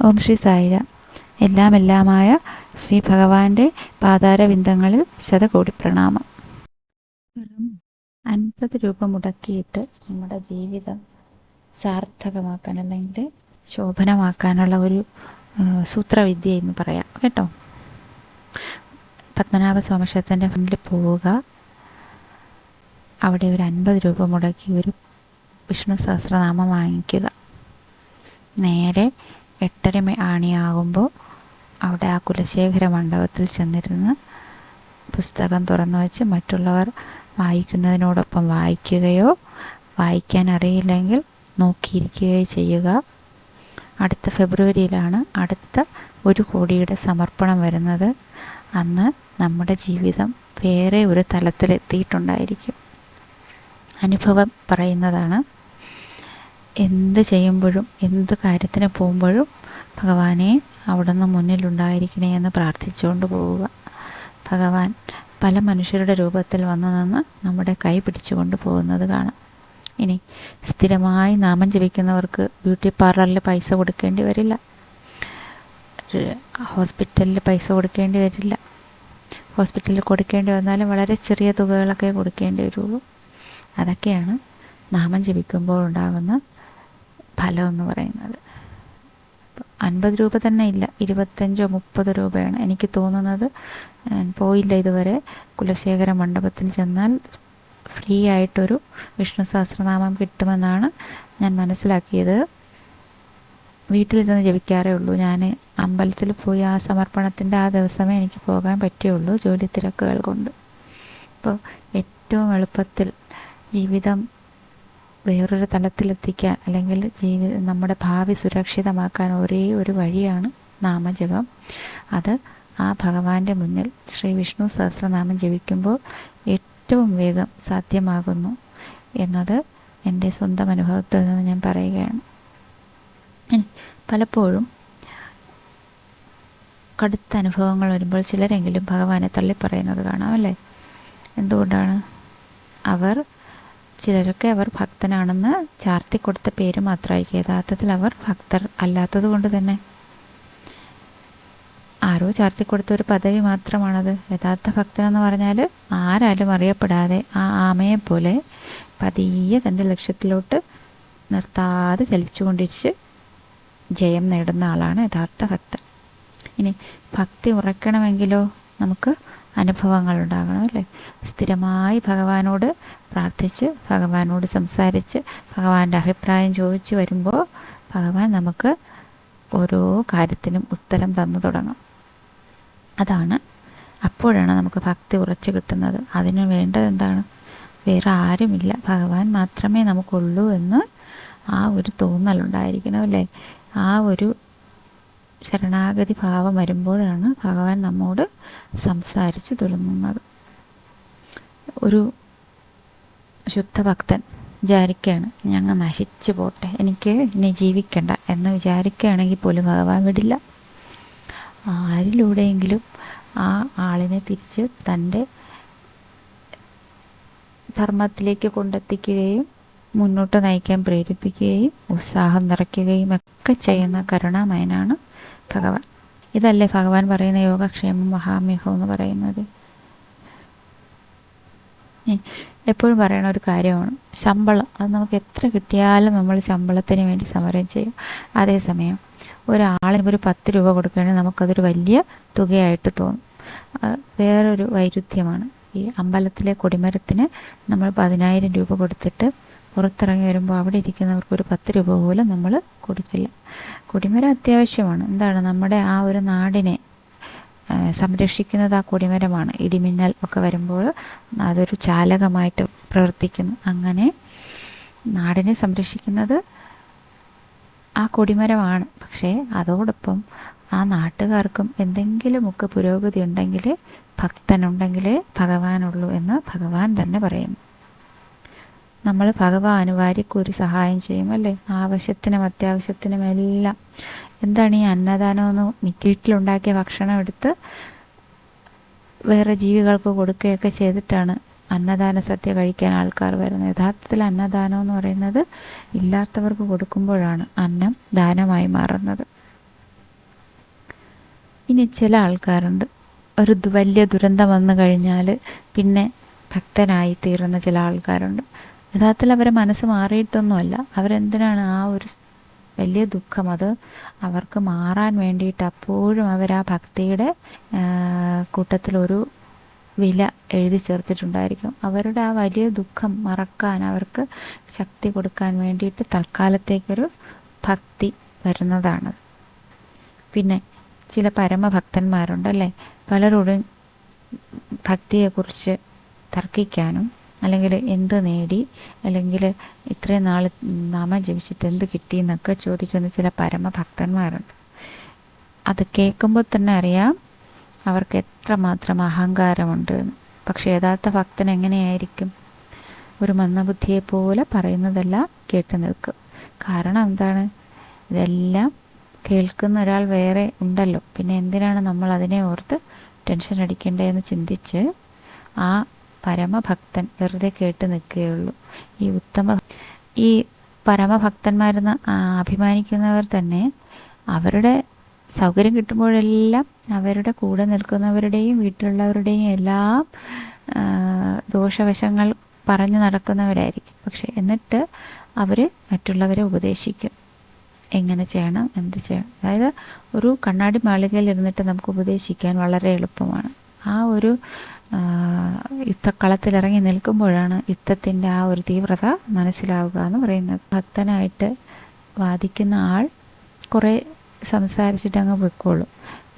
ഓം ശ്രീ സായിരാം. എല്ലാം എല്ലാമായ ശ്രീ ഭഗവാന്റെ പാതാരവിന്ദങ്ങളിൽ ശതകോടി പ്രണാമം. അൻപത് രൂപ മുടക്കിയിട്ട് നമ്മുടെ ജീവിതം സാർത്ഥകമാക്കാൻ അല്ലെങ്കിൽ ശോഭനമാക്കാനുള്ള ഒരു സൂത്രവിദ്യ എന്ന് പറയാം. കേട്ടോ? പത്മനാഭ സ്വാമിക്ഷേത്രത്തിന്റെ മുന്നിൽ പോവുക. അവിടെ ഒരു അൻപത് രൂപ മുടക്കി ഒരു വിഷ്ണു സഹസ്രനാമം വാങ്ങിക്കുക. നേരെ എട്ടര ആണിയാകുമ്പോൾ അവിടെ ആ കുലശേഖര മണ്ഡപത്തിൽ ചെന്നിരുന്ന് പുസ്തകം തുറന്നു വെച്ച് മറ്റുള്ളവർ വായിക്കുന്നതിനോടൊപ്പം വായിക്കുകയോ വായിക്കാൻ അറിയില്ലെങ്കിൽ നോക്കിയിരിക്കുകയോ ചെയ്യുക. അടുത്ത ഫെബ്രുവരിയിലാണ് അടുത്ത ഒരു കോടിയുടെ സമർപ്പണം വരുന്നത്. അന്ന് നമ്മുടെ ജീവിതം വേറെ ഒരു തലത്തിലെത്തിയിട്ടുണ്ടായിരിക്കും. അനുഭവം പറയുന്നതാണ് എന്ത് ചെയ്യുമ്പോഴും എന്ത് കാര്യത്തിന് പോകുമ്പോഴും ഭഗവാനെ അവിടുന്ന് മുന്നിലുണ്ടായിരിക്കണേ എന്ന് പ്രാർത്ഥിച്ചുകൊണ്ട് പോവുക. ഭഗവാൻ പല മനുഷ്യരുടെ രൂപത്തിൽ വന്നു നിന്ന് നമ്മുടെ കൈ പിടിച്ചുകൊണ്ട് പോകുന്നത് കാണാം. ഇനി സ്ഥിരമായി നാമം ജപിക്കുന്നവർക്ക് ബ്യൂട്ടി പാർലറിൽ പൈസ കൊടുക്കേണ്ടി വരില്ല. ഹോസ്പിറ്റലിൽ പൈസ കൊടുക്കേണ്ടി വരില്ല. ഹോസ്പിറ്റലിൽ കൊടുക്കേണ്ടി വന്നാലും വളരെ ചെറിയ തുകകളൊക്കെ കൊടുക്കേണ്ടി വരുള്ളൂ. അതൊക്കെയാണ് നാമം ജപിക്കുമ്പോൾ ഉണ്ടാകുന്ന ഫലം എന്ന് പറയുന്നത്. അൻപത് രൂപ തന്നെ ഇല്ല. ഇരുപത്തഞ്ചോ മുപ്പത് രൂപയാണ് എനിക്ക് തോന്നുന്നത്. പോയില്ല ഇതുവരെ. കുലശേഖര മണ്ഡപത്തിൽ ചെന്നാൽ ഫ്രീ ആയിട്ടൊരു വിഷ്ണു സഹസ്രനാമം കിട്ടുമെന്നാണ് ഞാൻ മനസ്സിലാക്കിയത്. വീട്ടിലിരുന്ന് ജപിക്കാറേ ഉള്ളൂ. ഞാൻ അമ്പലത്തിൽ പോയി ആ സമർപ്പണത്തിന്റെ ആ ദിവസമേ എനിക്ക് പോകാൻ പറ്റുള്ളൂ ജോലി തിരക്കുകൾ കൊണ്ട്. അപ്പോൾ ഏറ്റവും എളുപ്പത്തിൽ ജീവിതം വേറൊരു തലത്തിലെത്തിക്കാൻ അല്ലെങ്കിൽ ജീവി നമ്മുടെ ഭാവി സുരക്ഷിതമാക്കാൻ ഒരേ ഒരു വഴിയാണ് നാമജപം. അത് ആ ഭഗവാന്റെ മുന്നിൽ ശ്രീ വിഷ്ണു സഹസ്രനാമം ജപിക്കുമ്പോൾ ഏറ്റവും വേഗം സാധ്യമാകുന്നു എന്നത് എന്റെ സ്വന്തം അനുഭവത്തിൽ നിന്ന് ഞാൻ പറയുകയാണ്. പലപ്പോഴും കടുത്ത അനുഭവങ്ങൾ വരുമ്പോൾ ചിലരെങ്കിലും ഭഗവാനെ തള്ളിപ്പറയുന്നത് കാണാം അല്ലേ? എന്തുകൊണ്ടാണ്? അവർ ചിലരൊക്കെ അവർ ഭക്തനാണെന്ന് ചാർത്തി കൊടുത്ത പേര് മാത്രമായിരിക്കും യഥാർത്ഥത്തിൽ അവർ ഭക്തർ അല്ലാത്തത് കൊണ്ട് തന്നെ. ആരോ ചാർത്തി കൊടുത്ത ഒരു പദവി മാത്രമാണത്. യഥാർത്ഥ ഭക്തനെന്ന് പറഞ്ഞാൽ ആരാലും അറിയപ്പെടാതെ ആ ആമയെ പോലെ പതിയെ തന്റെ ലക്ഷ്യത്തിലോട്ട് നിർത്താതെ ചലിച്ചുകൊണ്ടിരിച്ച് ജയം നേടുന്ന ആളാണ് യഥാർത്ഥ ഭക്തൻ. ഇനി ഭക്തി ഉറക്കണമെങ്കിലോ നമുക്ക് അനുഭവങ്ങൾ ഉണ്ടാകണം അല്ലേ? സ്ഥിരമായി ഭഗവാനോട് പ്രാർത്ഥിച്ച് ഭഗവാനോട് സംസാരിച്ച് ഭഗവാന്റെ അഭിപ്രായം ചോദിച്ച് വരുമ്പോൾ ഭഗവാൻ നമുക്ക് ഓരോ കാര്യത്തിനും ഉത്തരം തന്നു തുടങ്ങും. അതാണ് അപ്പോഴാണ് നമുക്ക് ഭക്തി ഉറച്ചു കിട്ടുന്നത്. അതിന് വേണ്ടത് എന്താണ്? വേറെ ആരുമില്ല. ഭഗവാൻ മാത്രമേ നമുക്കുള്ളൂ എന്ന് ആ ഒരു തോന്നലുണ്ടായിരിക്കണം അല്ലേ? ആ ഒരു ശരണാഗതി ഭാവം വരുമ്പോഴാണ് ഭഗവാൻ നമ്മോട് സംസാരിച്ചു തുടങ്ങുന്നത് ഒരു ശുദ്ധഭക്തൻ വിചാരിക്കുകയാണ് ഞങ്ങൾ നശിച്ചു പോട്ടെ എനിക്ക് ഇനി ജീവിക്കണ്ട എന്ന് വിചാരിക്കുകയാണെങ്കിൽ പോലും ഭഗവാൻ വിടില്ല. ആരിലൂടെയെങ്കിലും ആ ആളിനെ തിരിച്ച് തന്റെ ധർമ്മത്തിലേക്ക് കൊണ്ടെത്തിക്കുകയും മുന്നോട്ട് നയിക്കാൻ പ്രേരിപ്പിക്കുകയും ഉത്സാഹം നിറയ്ക്കുകയും ഒക്കെ ചെയ്യുന്ന കരുണാമയനാണ് ഭഗവാൻ. ഇതല്ലേ ഭഗവാൻ പറയുന്ന യോഗക്ഷേമം മഹാമേഹം എന്ന് പറയുന്നത്? എപ്പോഴും പറയണ ഒരു കാര്യമാണ്. ശമ്പളം. അത് നമുക്ക് എത്ര കിട്ടിയാലും നമ്മൾ ശമ്പളത്തിന് വേണ്ടി സമരം ചെയ്യും. അതേസമയം ഒരാളിന് ഒരു പത്ത് രൂപ കൊടുക്കുകയാണെങ്കിൽ നമുക്കതൊരു വലിയ തുകയായിട്ട് തോന്നും. വേറൊരു വൈരുദ്ധ്യമാണ്. ഈ അമ്പലത്തിലെ കൊടിമരത്തിന് നമ്മൾ പതിനായിരം രൂപ കൊടുത്തിട്ട് പുറത്തിറങ്ങി വരുമ്പോൾ അവിടെ ഇരിക്കുന്നവർക്ക് ഒരു പത്ത് രൂപ പോലും നമ്മൾ കൊടുക്കില്ല കൊടിമരം അത്യാവശ്യമാണ്. എന്താണ്? നമ്മുടെ ആ ഒരു നാടിനെ സംരക്ഷിക്കുന്നത് ആ കൊടിമരമാണ്. ഇടിമിന്നൽ ഒക്കെ വരുമ്പോൾ അതൊരു ചാലകമായിട്ട് പ്രവർത്തിക്കുന്നു. അങ്ങനെ നാടിനെ സംരക്ഷിക്കുന്നത് ആ കൊടിമരമാണ്. പക്ഷേ അതോടൊപ്പം ആ നാട്ടുകാർക്കും എന്തെങ്കിലുമൊക്കെ പുരോഗതി ഉണ്ടെങ്കിൽ ഭക്തനുണ്ടെങ്കിലേ ഭഗവാനുള്ളൂ എന്ന് ഭഗവാൻ തന്നെ പറയുന്നു. നമ്മൾ ഭഗവാന് വാരിക്കൂരി സഹായം ചെയ്യും അല്ലേ? ആവശ്യത്തിനും അത്യാവശ്യത്തിനും എല്ലാം. എന്താണ് ഈ അന്നദാനം എന്ന് വീട്ടിലുണ്ടാക്കിയ ഭക്ഷണം എടുത്ത് വേറെ ജീവികൾക്ക് കൊടുക്കുകയൊക്കെ ചെയ്തിട്ടാണ് അന്നദാന സദ്യ കഴിക്കാൻ ആൾക്കാർ വരുന്നത്. യഥാർത്ഥത്തിൽ അന്നദാനം എന്ന് പറയുന്നത് ഇല്ലാത്തവർക്ക് കൊടുക്കുമ്പോഴാണ് അന്നം ദാനമായി മാറുന്നത്. ഇനി ചില ആൾക്കാരുണ്ട്. ഒരു വലിയ ദുരന്തം വന്നു കഴിഞ്ഞാൽ പിന്നെ ഭക്തനായി തീരുന്ന ചില ആൾക്കാരുണ്ട്. യഥാർത്ഥത്തിൽ അവരെ മനസ്സ് മാറിയിട്ടൊന്നുമല്ല. അവരെന്തിനാണ് ആ ഒരു വലിയ ദുഃഖം? അത് അവർക്ക് മാറാൻ വേണ്ടിയിട്ട് അപ്പോഴും അവർ ആ ഭക്തിയുടെ കൂട്ടത്തിലൊരു വില എഴുതി ചേർത്തിട്ടുണ്ടായിരിക്കും. അവരുടെ ആ വലിയ ദുഃഖം മറക്കാൻ അവർക്ക് ശക്തി കൊടുക്കാൻ വേണ്ടിയിട്ട് തൽക്കാലത്തേക്കൊരു ഭക്തി വരുന്നതാണ്. പിന്നെ ചില പരമഭക്തന്മാരുണ്ടല്ലേ? പലരോടും ഭക്തിയെക്കുറിച്ച് തർക്കിക്കാനും അല്ലെങ്കിൽ എന്ത് നേടി അല്ലെങ്കിൽ ഇത്രയും നാൾ നാമം ജപിച്ചിട്ട് എന്ത് കിട്ടി എന്നൊക്കെ ചോദിക്കുന്ന ചില പരമഭക്തന്മാരുണ്ട്. അത് കേൾക്കുമ്പോൾ തന്നെ അറിയാം അവർക്ക് എത്രമാത്രം അഹങ്കാരമുണ്ട്. പക്ഷേ യഥാർത്ഥ ഭക്തൻ എങ്ങനെയായിരിക്കും? ഒരു മന്ദബുദ്ധിയെ പോലെ പറയുന്നതെല്ലാം കേട്ടു നിൽക്കും. കാരണം എന്താണ്? ഇതെല്ലാം കേൾക്കുന്ന ഒരാൾ വേറെ ഉണ്ടല്ലോ. പിന്നെ എന്തിനാണ് നമ്മൾ അതിനെ ഓർത്ത് ടെൻഷൻ അടിക്കേണ്ടതെന്ന് ചിന്തിച്ച് ആ പരമഭക്തൻ വെറുതെ കേട്ട് നിൽക്കുകയുള്ളൂ. ഈ ഉത്തമ ഈ പരമഭക്തന്മാരെന്ന് അഭിമാനിക്കുന്നവർ തന്നെ അവരുടെ സൗകര്യം കിട്ടുമ്പോഴെല്ലാം അവരുടെ കൂടെ നിൽക്കുന്നവരുടെയും വീട്ടിലുള്ളവരുടെയും എല്ലാം ദോഷവശങ്ങൾ പറഞ്ഞു നടക്കുന്നവരായിരിക്കും. പക്ഷെ എന്നിട്ട് അവർ മറ്റുള്ളവരെ ഉപദേശിക്കും. എങ്ങനെ ചെയ്യണം? എന്ത് ചെയ്യണം? അതായത് ഒരു കണ്ണാടി മാളികയിൽ ഇരുന്നിട്ട് നമുക്ക് ഉപദേശിക്കാൻ വളരെ എളുപ്പമാണ്. ആ ഒരു യുദ്ധക്കളത്തിലിറങ്ങി നിൽക്കുമ്പോഴാണ് യുദ്ധത്തിന്റെ ആ ഒരു തീവ്രത മനസ്സിലാവുക എന്ന് പറയുന്നത്. ഭക്തനായിട്ട് വാദിക്കുന്ന ആൾ കുറേ സംസാരിച്ചിട്ട് അങ്ങ് പൊയ്ക്കോളും.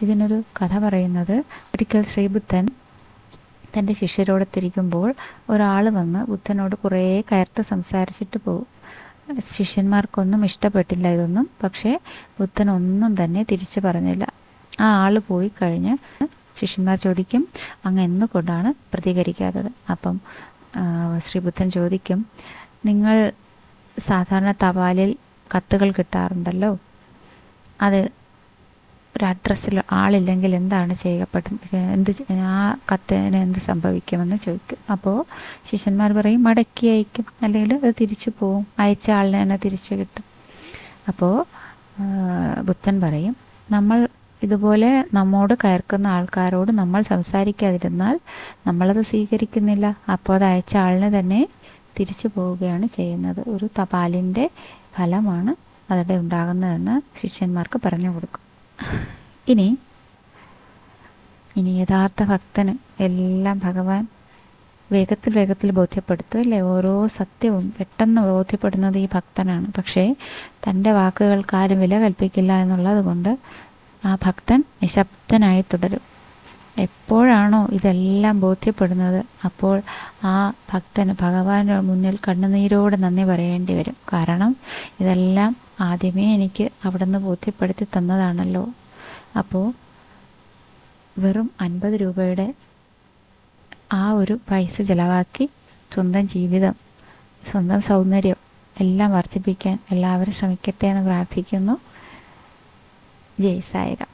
ഇതിനൊരു കഥ പറയുന്നത് ഒരിക്കൽ ശ്രീബുദ്ധൻ തന്റെ ശിഷ്യരോടൊത്തിരിക്കുമ്പോൾ ഒരാൾ വന്ന് ബുദ്ധനോട് കുറേ കയർത്ത് സംസാരിച്ചിട്ട് പോകും ശിഷ്യന്മാർക്കൊന്നും ഇഷ്ടപ്പെട്ടില്ല ഇതൊന്നും പക്ഷേ ബുദ്ധൻ ഒന്നും തന്നെ തിരിച്ചു പറഞ്ഞില്ല. ആ ആൾ പോയി കഴിഞ്ഞ് ശിഷ്യന്മാർ ചോദിക്കും അങ്ങ് എന്നുകൊണ്ടാണ് പ്രതികരിക്കാത്തത്? അപ്പം ശ്രീബുദ്ധൻ ചോദിക്കും നിങ്ങൾ സാധാരണ തപാലിൽ കത്തുകൾ കിട്ടാറുണ്ടല്ലോ? അത് ഒരു അഡ്രസ്സിൽ ആളില്ലെങ്കിൽ എന്താണ് ചെയ്യപ്പെടുന്നത് എന്ത് ആ കത്തിന് എന്ത് സംഭവിക്കുമെന്ന് ചോദിക്കും. അപ്പോൾ ശിഷ്യന്മാർ പറയും മടക്കി അയക്കും. അല്ലെങ്കിൽ അത് തിരിച്ചു പോവും. അയച്ച ആളിനെ തന്നെ തിരിച്ചു കിട്ടും. അപ്പോൾ ബുദ്ധൻ പറയും നമ്മൾ ഇതുപോലെ നമ്മോട് കയർക്കുന്ന ആൾക്കാരോട് നമ്മൾ സംസാരിക്കാതിരുന്നാൽ നമ്മളത് സ്വീകരിക്കുന്നില്ല. അപ്പോൾ അത് അയച്ച ആളിനെ തന്നെ തിരിച്ചു പോവുകയാണ് ചെയ്യുന്നത്. ഒരു തപാലിന്റെ ഫലമാണ് അവിടെ ഉണ്ടാകുന്നതെന്ന് ശിഷ്യന്മാർക്ക് പറഞ്ഞു കൊടുക്കും. ഇനി ഇനി യഥാർത്ഥ ഭക്തന് എല്ലാം ഭഗവാൻ വേഗത്തിൽ വേഗത്തിൽ ബോധ്യപ്പെടുത്തും അല്ലേ? ഓരോ സത്യവും പെട്ടെന്ന് ബോധ്യപ്പെടുന്നത് ഈ ഭക്തനാണ്. പക്ഷേ തന്റെ വാക്കുകൾക്ക് ആരും വില കൽപ്പിക്കില്ല എന്നുള്ളത് കൊണ്ട് ആ ഭക്തൻ നിശബ്ദനായി തുടരും. എപ്പോഴാണോ ഇതെല്ലാം ബോധ്യപ്പെടുന്നത് അപ്പോൾ ആ ഭക്തന് ഭഗവാന്റെ മുന്നിൽ കണ്ണുനീരോടെ നന്ദി പറയേണ്ടി വരും. കാരണം ഇതെല്ലാം ആദ്യമേ എനിക്ക് അവിടുന്ന് ബോധ്യപ്പെടുത്തി തന്നതാണല്ലോ. അപ്പോൾ വെറും അൻപത് രൂപയുടെ ആ ഒരു പൈസ ചിലവാക്കി സ്വന്തം ജീവിതം സ്വന്തം സൗന്ദര്യം എല്ലാം വർദ്ധിപ്പിക്കാൻ എല്ലാവരും ശ്രമിക്കട്ടെ എന്ന് പ്രാർത്ഥിക്കുന്നു. ജയ് സായിരാം